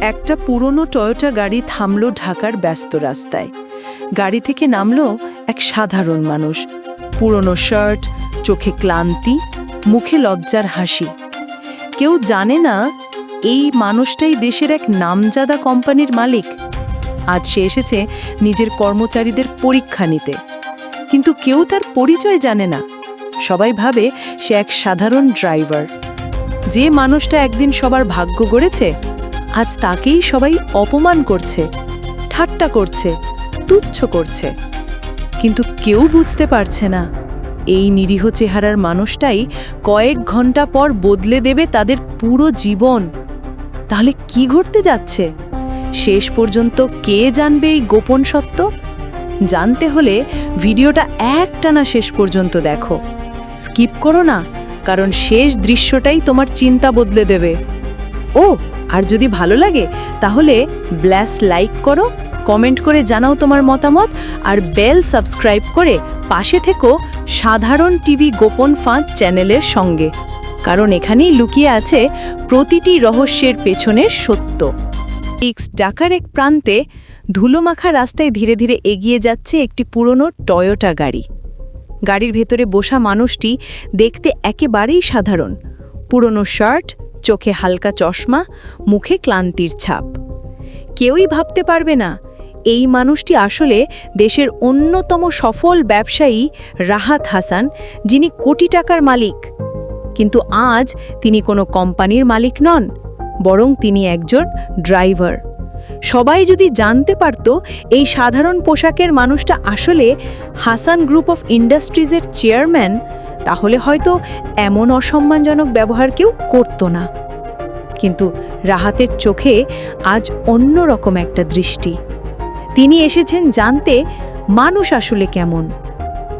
একটা পুরনো টয়োটা গাড়ি থামলো ঢাকার ব্যস্ত রাস্তায়। গাড়ি থেকে নামলো এক সাধারণ মানুষ। পুরনো শার্ট চোখে ক্লান্তি, মুখে লজ্জার হাসি। কেউ জানে না, এই মানুষটাই দেশের এক নামজাদা কোম্পানির মালিক। আজ সে এসেছে নিজের কর্মচারীদের পরীক্ষা নিতে। কিন্তু কেউ তার পরিচয় জানে না। সবাই ভাবে সে এক সাধারণ ড্রাইভার। যে মানুষটা একদিন সবার ভাগ্য গড়েছে আজ তাকেই সবাই অপমান করছে, ঠাট্টা করছে, তুচ্ছ করছে। কিন্তু কেউ বুঝতে পারছে না, এই নিরীহ চেহারার মানুষটাই কয়েক ঘণ্টা পর বদলে দেবে তাদের পুরো জীবন। তাহলে কি ঘটতে যাচ্ছে? শেষ পর্যন্ত কে জানবে এই গোপন সত্য? জানতে হলে ভিডিওটা একটানা শেষ পর্যন্ত দেখো। স্কিপ করো না, কারণ শেষ দৃশ্যটাই তোমার চিন্তা বদলে দেবে। ও আর যদি ভালো লাগে, তাহলে ব্ল্যাস লাইক করো, কমেন্ট করে জানাও তোমার মতামত, আর বেল সাবস্ক্রাইব করে পাশে থেকো সাধারণ টিভি গোপন ফাঁদ চ্যানেলের সঙ্গে। কারণ এখানেই লুকিয়ে আছে প্রতিটি রহস্যের পেছনের সত্য। ইক্স ডাকার এক প্রান্তে ধুলোমাখা রাস্তায় ধীরে ধীরে এগিয়ে যাচ্ছে একটি পুরনো টয়োটা গাড়ি। গাড়ির ভেতরে বসা মানুষটি দেখতে একেবারেই সাধারণ। পুরনো শার্ট চোখে হালকা চশমা, মুখে ক্লান্তির ছাপ। কেউই ভাবতে পারবে না, এই মানুষটি আসলে দেশের অন্যতম সফল ব্যবসায়ী রাহাত হাসান, যিনি কোটি টাকার মালিক। কিন্তু আজ তিনি কোনো কোম্পানির মালিক নন, বরং তিনি একজন ড্রাইভার। সবাই যদি জানতে পারত এই সাধারণ পোশাকের মানুষটা আসলে হাসান গ্রুপ অফ ইন্ডাস্ট্রিজের চেয়ারম্যান, তাহলে হয়তো এমন অসম্মানজনক ব্যবহার কেউ করতো না। কিন্তু রাহাতের চোখে আজ অন্য রকম একটা দৃষ্টি। তিনি এসেছেন জানতে মানুষ আসলে কেমন।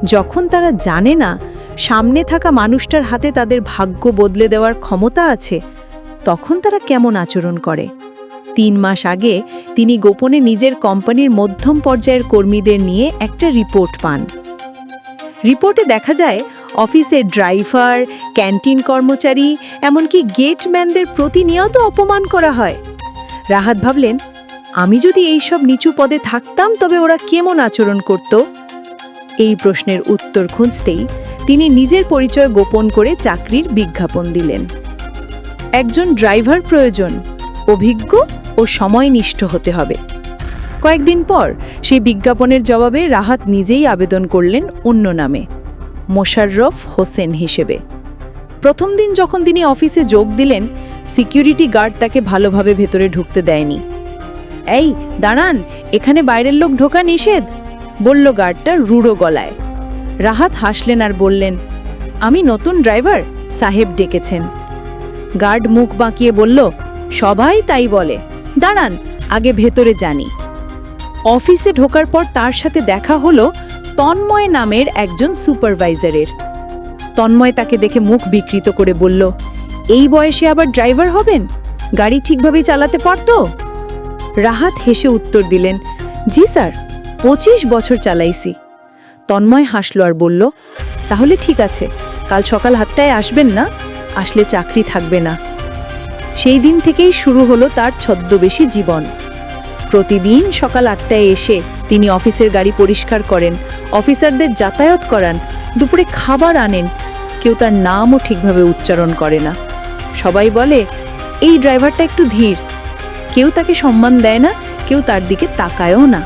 যখন তারা জানে না সামনে থাকা মানুষটার হাতে তাদের ভাগ্য বদলে দেওয়ার ক্ষমতা আছে, তখন তারা কেমন আচরণ করে? তিন মাস আগে তিনি গোপনে নিজের কোম্পানির মধ্যম পর্যায়ের কর্মীদের নিয়ে একটা রিপোর্ট পান। রিপোর্টে দেখা যায় অফিসের ড্রাইভার, ক্যান্টিন কর্মচারী, এমনকি গেটম্যানদের প্রতিনিয়ত অপমান করা হয়। রাহাত ভাবলেন, আমি যদি এই সব নিচু পদে থাকতাম, তবে ওরা কেমন আচরণ করত? এই প্রশ্নের উত্তর খুঁজতেই তিনি নিজের পরিচয় গোপন করে চাকরির বিজ্ঞাপন দিলেন। একজন ড্রাইভার প্রয়োজন, অভিজ্ঞ ও সময়নিষ্ঠ হতে হবে। কয়েকদিন পর সেই বিজ্ঞাপনের জবাবে রাহাত নিজেই আবেদন করলেন অন্য নামে। মোশাররফ হোসেন হিসেবে। প্রথম দিন যখন তিনি অফিসে যোগ দিলেন, সিকিউরিটি গার্ড তাকে ভালোভাবে ভেতরে ঢুকতে দেয়নি। এই, দাঁড়ান, এখানে বাইরের লোক ঢোকা নিষেধ? বলল গার্ডটা রুড়ো গলায়। রাহাত হাসলেন আর বললেন, আমি নতুন ড্রাইভার, সাহেব ডেকেছেন। গার্ড মুখ বাঁকিয়ে বলল, সবাই তাই বলে। দাঁড়ান, আগে ভেতরে জানি। অফিসে ঢোকার পর তার সাথে দেখা হলো তন্ময় নামের একজন সুপারভাইজারের। তন্ময় তাকে দেখে মুখ বিকৃত করে বলল, এই বয়সে আবার ড্রাইভার হবেন? গাড়ি ঠিকভাবে চালাতে পারতো? রাহাত হেসে উত্তর দিলেন, জি স্যার, পঁচিশ বছর চালাইছি। তন্ময় হাসলো আর বলল, তাহলে ঠিক আছে, কাল সকাল হাতটায় আসবেন না, আসলে চাকরি থাকবে না। সেই দিন থেকেই শুরু হলো তার ছদ্মবেশী জীবন। প্রতিদিন সকাল আটটায় এসে তিনি অফিসের গাড়ি পরিষ্কার করেন, অফিসারদের যাতায়াত করান, দুপুরে খাবার আনেন, কেউ তার নামও ঠিকভাবে উচ্চারণ করে না। সবাই বলে, এই ড্রাইভারটা একটু ধীর। কেউ তাকে সম্মান দেয় না, কেউ তার দিকে তাকায়ও না।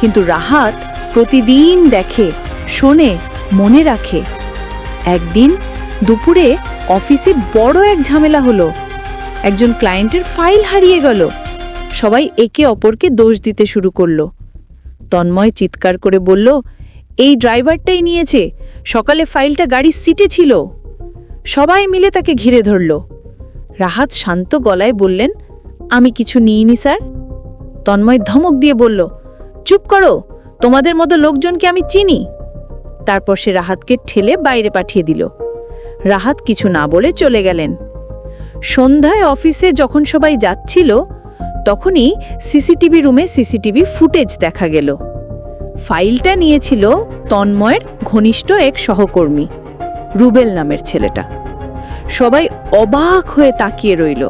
কিন্তু রাহাত প্রতিদিন দেখে, শোনে, মনে রাখে। একদিন দুপুরে অফিসে বড় এক ঝামেলা হলো। একজন ক্লায়েন্টের ফাইল হারিয়ে গেল। সবাই একে অপরকে দোষ দিতে শুরু করল। তন্ময় চিৎকার করে বলল, এই ড্রাইভারটাই নিয়েছে। সকালে ফাইলটা গাড়ির সিটে ছিল। সবাই মিলে তাকে ঘিরে ধরল। রাহাত শান্ত গলায় বললেন, আমি কিছু নিইনি, স্যার। তন্ময় ধমক দিয়ে বলল, চুপ করো, তোমাদের মতো লোকজনকে আমি চিনি। তারপর সে রাহাতকে ঠেলে বাইরে পাঠিয়ে দিল। রাহাত কিছু না বলে চলে গেলেন। সন্ধ্যায় অফিসে যখন সবাই যাচ্ছিল তখনই সিসিটিভি রুমে সিসিটিভি ফুটেজ দেখা গেল। ফাইলটা নিয়েছিল তন্ময়ের ঘনিষ্ঠ এক সহকর্মী, রুবেল নামের ছেলেটা। সবাই অবাক হয়ে তাকিয়ে রইল।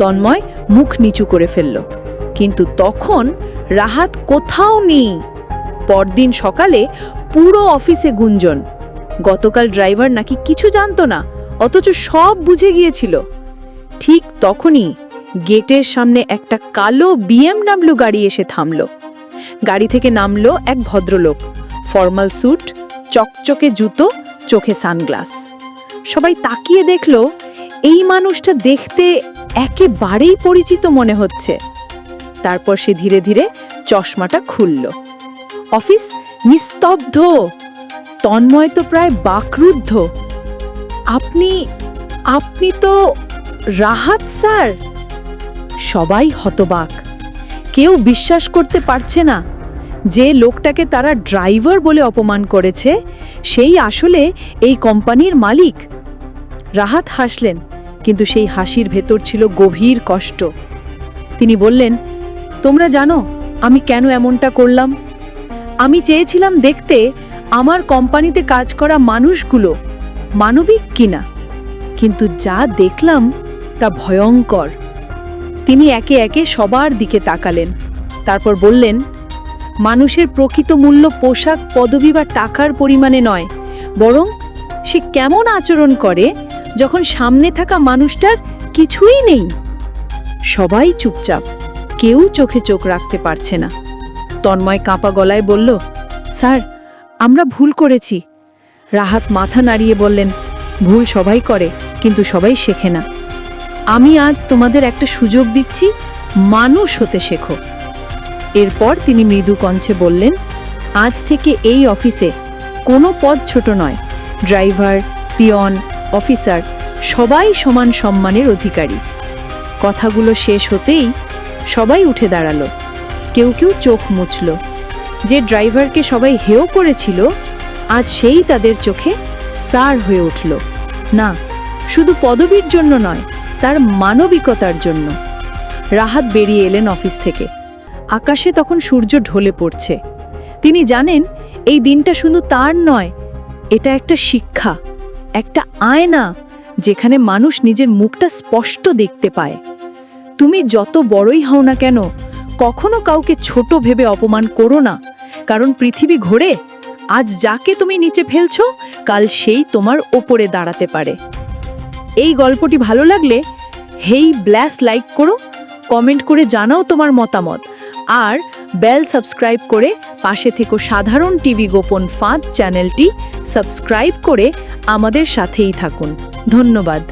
তন্ময় মুখ নিচু করে ফেলল, কিন্তু তখন রাহাত কোথাও নেই। পরদিন সকালে পুরো অফিসে গুঞ্জন, গতকাল ড্রাইভার নাকি কিছু জানতো না, অথচ সব বুঝে গিয়েছিল। ঠিক তখনই গেটের সামনে একটা কালো বিএমডাব্লিউ গাড়ি এসে থামল। গাড়ি থেকে নামলো এক ভদ্রলোক। ফর্মাল স্যুট, চকচকে জুতো, চোখে সানগ্লাস। সবাই তাকিয়ে দেখল, এই মানুষটা দেখতে একেবারেই পরিচিত মনে হচ্ছে। তারপর সে ধীরে ধীরে চশমাটা খুলল। অফিস নিস্তব্ধ। তন্ময় তো প্রায় বাকরুদ্ধ। আপনি আপনি তো রাহাত স্যার? সবাই হতবাক। কেউ বিশ্বাস করতে পারছে না যে লোকটাকে তারা ড্রাইভার বলে অপমান করেছে, সেই আসলে এই কোম্পানির মালিক। রাহাত হাসলেন, কিন্তু সেই হাসির ভেতর ছিল গভীর কষ্ট। তিনি বললেন, তোমরা জানো, আমি কেন এমনটা করলাম? আমি চেয়েছিলাম দেখতে আমার কোম্পানিতে কাজ করা মানুষগুলো মানবিক কিনা। কিন্তু যা দেখলাম তা ভয়ঙ্কর। তিনি একে একে সবার দিকে তাকালেন। তারপর বললেন, মানুষের প্রকৃত মূল্য পোশাক, পদবি বা টাকার পরিমাণে নয়, বরং সে কেমন আচরণ করে যখন সামনে থাকা মানুষটার কিছুই নেই? সবাই চুপচাপ, কেউ চোখে চোখ রাখতে পারছে না। তন্ময় কাঁপা গলায় বলল, স্যার, আমরা ভুল করেছি। রাহাত মাথা নাড়িয়ে বললেন, ভুল সবাই করে, কিন্তু সবাই শেখে না। আমি আজ তোমাদের একটা সুযোগ দিচ্ছি, মানুষ হতে শেখো। এরপর তিনি মৃদু কণ্ঠে বললেন, আজ থেকে এই অফিসে কোনো পদ ছোট নয়। ড্রাইভার, পিয়ন, অফিসার, সবাই সমান সম্মানের অধিকারী। কথাগুলো শেষ হতেই সবাই উঠে দাঁড়াল। কেউ কেউ চোখ মুছল। যে ড্রাইভারকে সবাই হেয় করেছিল, আজ সেই তাদের চোখে সার হয়ে উঠল। না শুধু পদবীর জন্য নয়, তার মানবিকতার জন্য। রাহাত বেরিয়ে এলেন অফিস থেকে। আকাশে তখন সূর্য ঢলে পড়ছে। তিনি জানেন, এই দিনটা শুধু তার নয়, এটা একটা শিক্ষা, একটা আয়না, যেখানে মানুষ নিজের মুখটা স্পষ্ট দেখতে পায়। তুমি যত বড়ই হও না কেন, কখনো কাউকে ছোট ভেবে অপমান করো না, কারণ পৃথিবী ঘোরে, আজ যাকে তুমি নিচে ফেলছো, কাল সেই তোমার ওপরে দাঁড়াতে পারে। এই গল্পটি ভালো লাগলে, হেই ব্ল্যাস লাইক করো, কমেন্ট করে জানাও তোমার মতামত। আর বেল সাবস্ক্রাইব করে পাশে থেকো সাধারণ টিভি গোপন ফাঁদ চ্যানেলটি সাবস্ক্রাইব করে আমাদের সাথেই থাকুন। ধন্যবাদ।